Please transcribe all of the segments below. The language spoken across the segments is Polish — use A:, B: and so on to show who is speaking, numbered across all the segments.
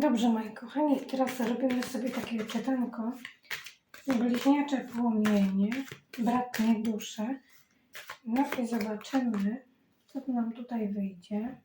A: Dobrze, moi kochani, teraz zrobimy sobie takie czytanko. Bliźniacze płomienie, bratnie dusze. No i zobaczymy, co nam tutaj wyjdzie.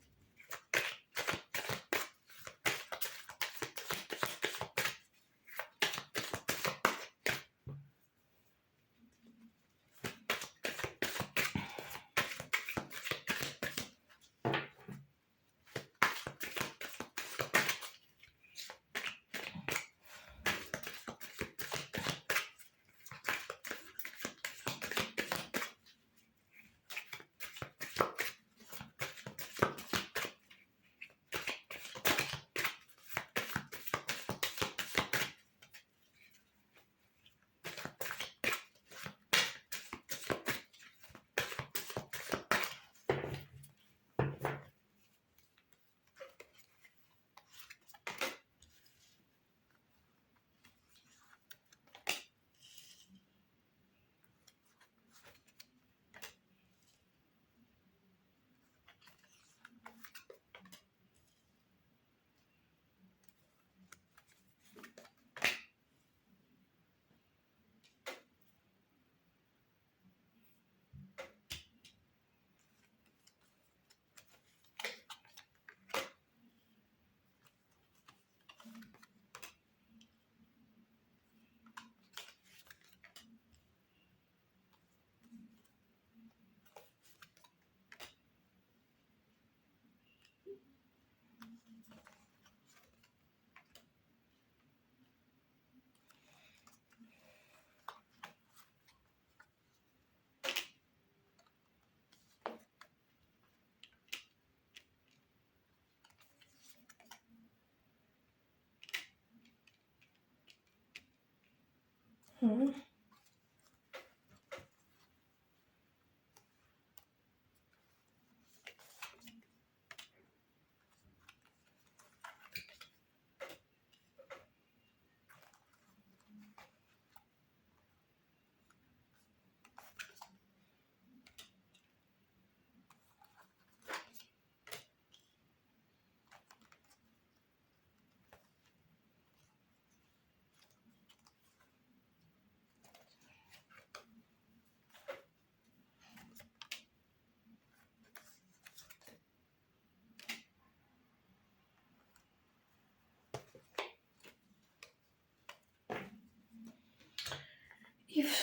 A: Hum.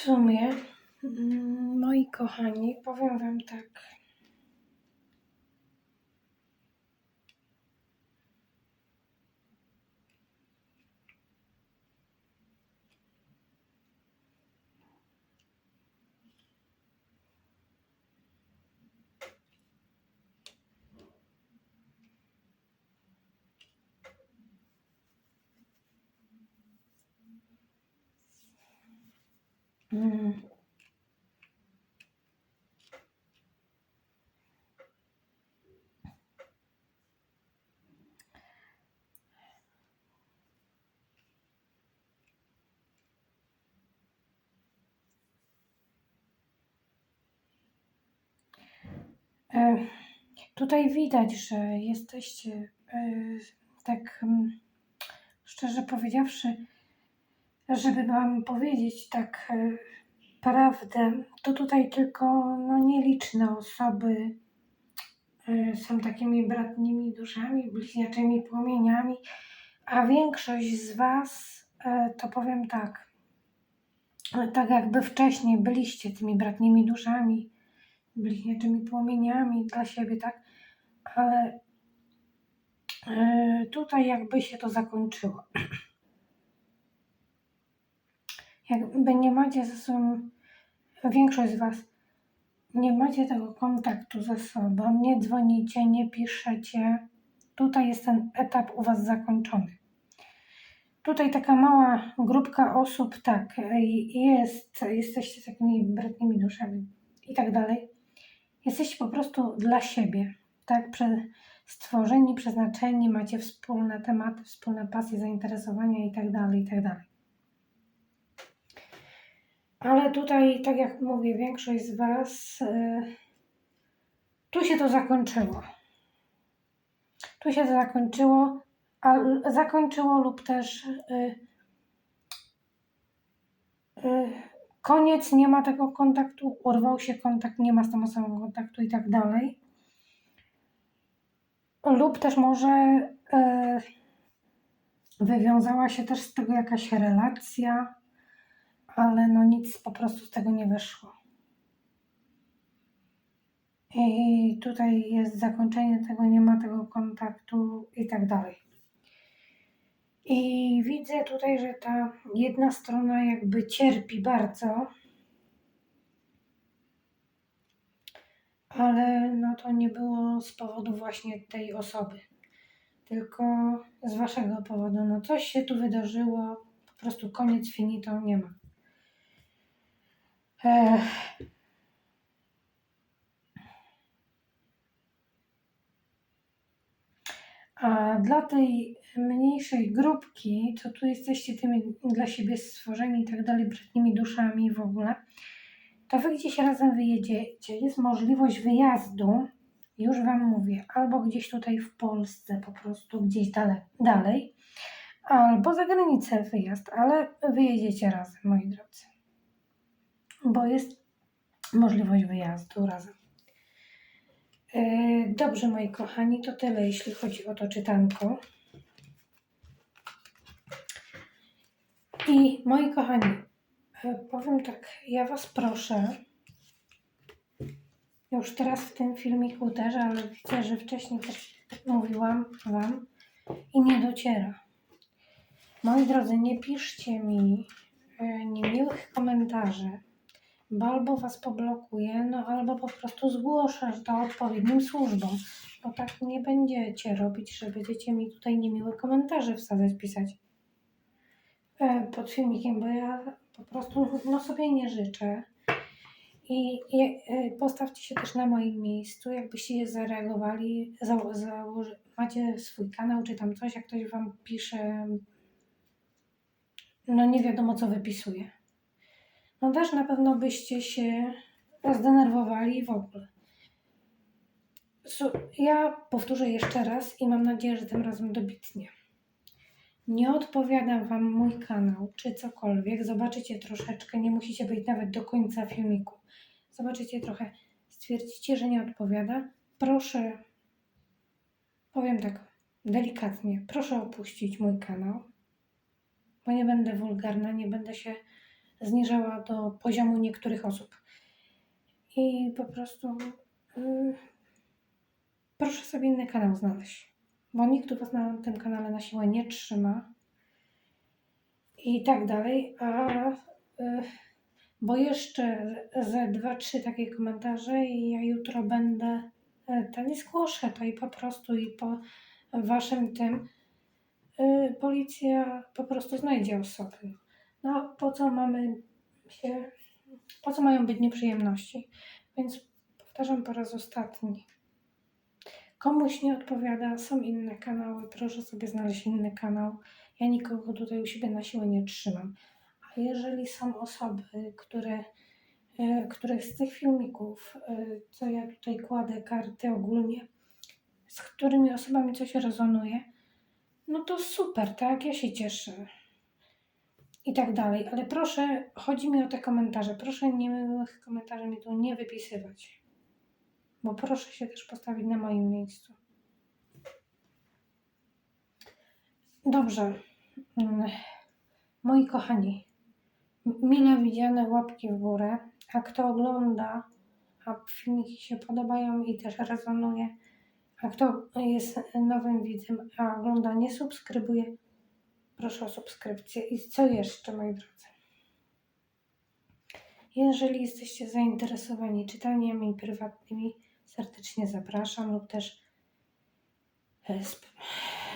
A: W sumie, mm, moi kochani, powiem Wam tak. Mm. E, Tutaj widać, że jesteście, e, tak mm, szczerze powiedziawszy, żeby Wam powiedzieć tak e, prawdę, to tutaj tylko no, nieliczne osoby e, są takimi bratnimi duszami, bliźniaczymi płomieniami, a większość z Was, e, to powiem tak, tak jakby wcześniej byliście tymi bratnimi duszami, bliźniaczymi płomieniami dla siebie, tak, ale tutaj jakby się to zakończyło. Jakby nie macie ze sobą, większość z Was nie macie tego kontaktu ze sobą, nie dzwonicie, nie piszecie. Tutaj jest ten etap u Was zakończony. Tutaj taka mała grupka osób, tak, jest, jesteście takimi bratnimi duszami i tak dalej. Jesteście po prostu dla siebie, tak, stworzeni, przeznaczeni, macie wspólne tematy, wspólne pasje, zainteresowania i tak dalej, i tak dalej. Ale tutaj, tak jak mówię, większość z Was, y, tu się to zakończyło. Tu się to zakończyło. a, zakończyło lub też y, y, koniec, nie ma tego kontaktu, urwał się kontakt, nie ma z tą osobą kontaktu i tak dalej. Lub też może wywiązała się też z tego jakaś relacja, ale no nic po prostu z tego nie wyszło. I tutaj jest zakończenie tego, nie ma tego kontaktu i tak dalej. I widzę tutaj, że ta jedna strona jakby cierpi bardzo, ale no to nie było z powodu właśnie tej osoby, tylko z waszego powodu. No coś się tu wydarzyło, po prostu koniec finito nie ma. A dla tej mniejszej grupki, co tu jesteście tymi dla siebie stworzeni i tak dalej, bratnimi duszami w ogóle, to wy gdzieś razem wyjedziecie. Jest możliwość wyjazdu, już Wam mówię, albo gdzieś tutaj w Polsce, po prostu gdzieś dalej, dalej albo za granicę wyjazd, ale wyjedziecie razem, moi drodzy. Bo jest możliwość wyjazdu razem. Yy, Dobrze, moi kochani, to tyle, jeśli chodzi o to czytanko. I moi kochani, yy, powiem tak, ja Was proszę, już teraz w tym filmiku też, ale widzę, że wcześniej też mówiłam Wam i nie dociera. Moi drodzy, nie piszcie mi yy, niemiłych komentarzy, bo albo was poblokuję, no albo po prostu zgłoszę to odpowiednim służbom, bo tak nie będziecie robić, że będziecie mi tutaj niemiłe komentarze wsadzać, pisać e, pod filmikiem, bo ja po prostu no sobie nie życzę. I, i e, postawcie się też na moim miejscu, jakbyście zareagowali, za, założy, macie swój kanał czy tam coś, jak ktoś wam pisze, no nie wiadomo co wypisuje no też na pewno byście się zdenerwowali w ogóle. Ja powtórzę jeszcze raz i mam nadzieję, że tym razem dobitnie. Nie odpowiadam Wam mój kanał czy cokolwiek. Zobaczycie troszeczkę, nie musicie być nawet do końca filmiku. Zobaczycie trochę, stwierdzicie, że nie odpowiada. Proszę, powiem tak delikatnie, proszę opuścić mój kanał, bo nie będę wulgarna, nie będę się zniżała do poziomu niektórych osób. I po prostu yy, proszę sobie inny kanał znaleźć, bo nikt Was na tym kanale na siłę nie trzyma i tak dalej, a yy, bo jeszcze ze dwa, trzy takie komentarze i ja jutro będę yy, to nie zgłoszę to i po prostu i po Waszym tym yy, policja po prostu znajdzie osoby. No, po co mamy się, po co mają być nieprzyjemności? Więc powtarzam po raz ostatni. Komuś nie odpowiada, są inne kanały, proszę sobie znaleźć inny kanał. Ja nikogo tutaj u siebie na siłę nie trzymam. A jeżeli są osoby, które, e, których z tych filmików, e, co ja tutaj kładę, karty ogólnie, z którymi osobami coś rezonuje, no to super, tak? Ja się cieszę i tak dalej. Ale proszę, chodzi mi o te komentarze. Proszę niemiłych komentarzy mi tu nie wypisywać. Bo proszę się też postawić na moim miejscu. Dobrze. Moi kochani, mile widziane łapki w górę. A kto ogląda, a filmiki się podobają i też rezonuje, a kto jest nowym widzem, a ogląda, nie subskrybuje, Proszę o subskrypcję. I co jeszcze, moi drodzy? Jeżeli jesteście zainteresowani czytaniami prywatnymi, serdecznie zapraszam, lub też e, sp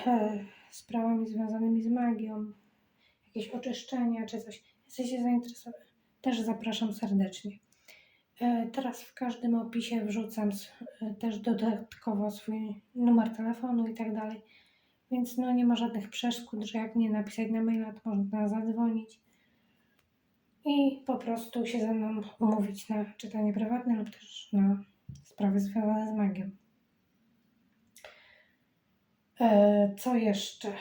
A: e, sprawami związanymi z magią, jakieś oczyszczenia czy coś. Jesteście zainteresowani, też zapraszam serdecznie. E, teraz w każdym opisie wrzucam też dodatkowo swój numer telefonu i tak dalej więc no nie ma żadnych przeszkód, że jak nie napisać na maila, to można zadzwonić i po prostu się ze mną umówić na czytanie prywatne lub też na sprawy związane z magią. E, co jeszcze?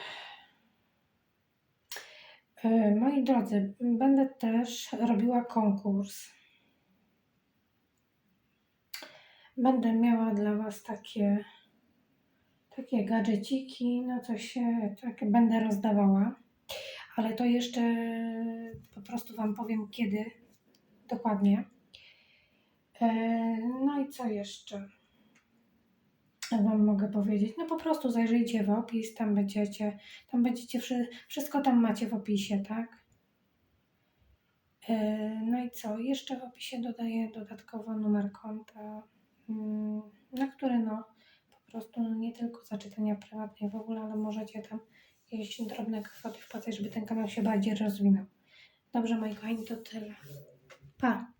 A: E, moi drodzy, będę też robiła konkurs. Będę miała dla Was takie, takie gadżeciki, no to się tak będę rozdawała, ale to jeszcze po prostu Wam powiem kiedy dokładnie. E, no i co jeszcze Wam mogę powiedzieć? No po prostu zajrzyjcie w opis, tam będziecie, tam będziecie, wszy- wszystko tam macie w opisie, tak? E, No i co? Jeszcze w opisie dodaję dodatkowo numer konta, mm, na który no prostu nie tylko za czytania prywatne w ogóle, ale możecie tam jakieś drobne kwoty wpłacać, żeby ten kanał się bardziej rozwinął. Dobrze, moi kochani, to tyle. Pa!